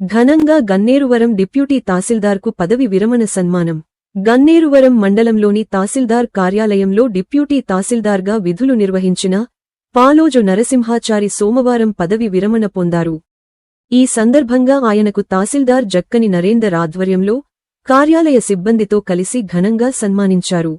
ఘనంగా గన్నేరువరం డిప్యూటీ తహసీల్దార్కు పదవి విరమణ సన్మానం. గన్నేరువరం మండలంలోని తహసీల్దార్ కార్యాలయంలో డిప్యూటీ తహసీల్దార్గా విధులు నిర్వహించిన పాలోజు నరసింహాచారి సోమవారం పదవి విరమణ పొందారు. ఈ సందర్భంగా ఆయనకు తహసీల్దార్ జక్కని నరేందర్ ఆధ్వర్యంలో కార్యాలయ సిబ్బందితో కలిసి ఘనంగా సన్మానించారు.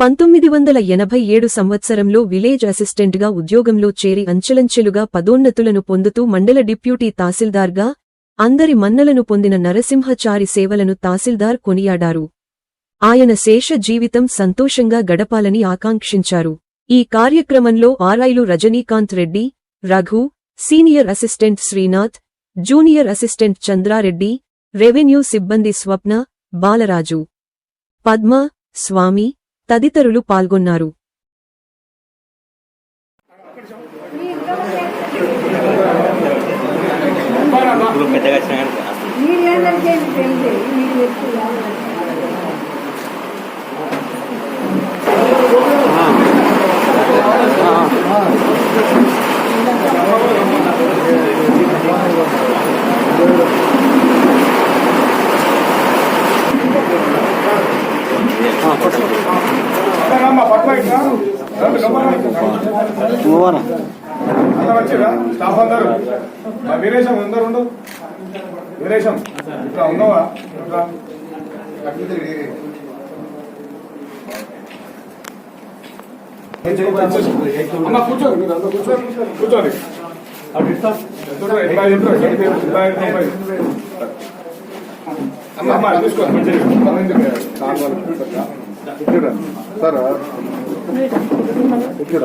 పంతొమ్మిది వందల ఎనభై ఏడు సంవత్సరంలో విలేజ్ అసిస్టెంట్గా ఉద్యోగంలో చేరి అంచెలంచెలుగా పదోన్నతులను పొందుతూ మండల డిప్యూటీ తహసీల్దార్గా అందరి మన్నలను పొందిన నరసింహచారి సేవలను తహసీల్దార్ కొనియాడారు. ఆయన శేష జీవితం సంతోషంగా గడపాలని ఆకాంక్షించారు. ఈ కార్యక్రమంలో ఆర్ఐలు Rajinikanth Reddy Raghu senior assistant Srinath junior assistant Chandrareddy revenue సిబ్బంది స్వప్న బాలరాజు పద్మ స్వామి తదితరులు పాల్గొన్నారు. ఇప్పుడు పెద్దగా వచ్చినా కానీ అసలు మీరు ఏంటంటే అందరు వచ్చిరా? స్టాఫ్ అందరు? మా వీరేశం అందరు ఉండు వీరేశం ఇట్లా ఉన్నావా? ఇట్లా. అమ్మ కూర్చో. మీరు కూర్చోండి అమ్మ ఇక్కడ